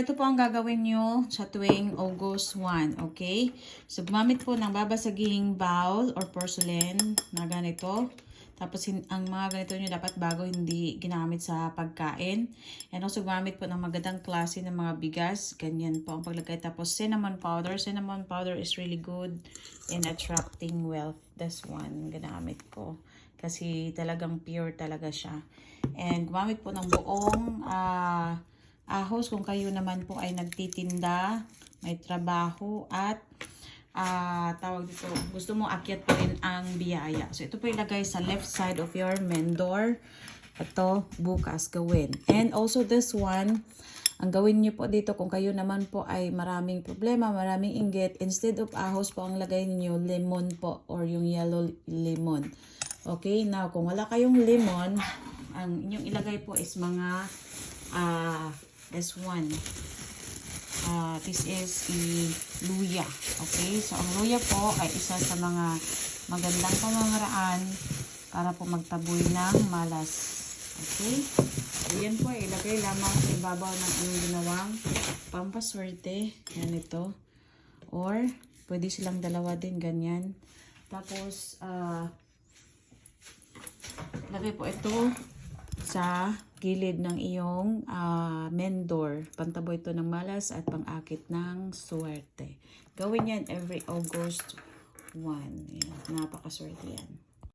ito po ang gagawin nyo sa tuwing August 1, okay? So, gumamit po ng babasaging bowl or porcelain na ganito. Tapos, ang mga ganito nyo dapat bago hindi ginamit sa pagkain. And also, gumamit po ng magandang klase ng mga bigas. Ganyan po ang paglagay. Tapos, cinnamon powder. Cinnamon powder is really good in attracting wealth. This one, ginamit ko. Kasi talagang pure talaga siya. And gumamit po ng buong ah, ahos kung kayo naman po ay nagtitinda, may trabaho at ah tawag dito, gusto mo akyat pa rin ang biyaya. So ito po ilagay sa left side of your main door. Ito bukas gawin. And also this one, ang gawin niyo po dito kung kayo naman po ay maraming problema, maraming inggit, instead of ahos po ang lagay niyo lemon po or yung yellow lemon. Okay, now kung wala kayong lemon, ang inyong ilagay po is mga ah this one. Ah, this is i luya. Okay? So, ang luya po ay isa sa mga magandang pamamaraan para po magtaboy ng malas. Okay? So, yan po, ilagay lamang sa ibabaw ng inyong ginawang pampaswerte. Yan ito. Or, pwede silang dalawa din, ganyan. Tapos, ah, lagay po ito sa gilid ng iyong ah, main. Pantaboy ito ng malas at pangakit ng swerte. Gawin yan every August 1. Yan, napakaswerte yan.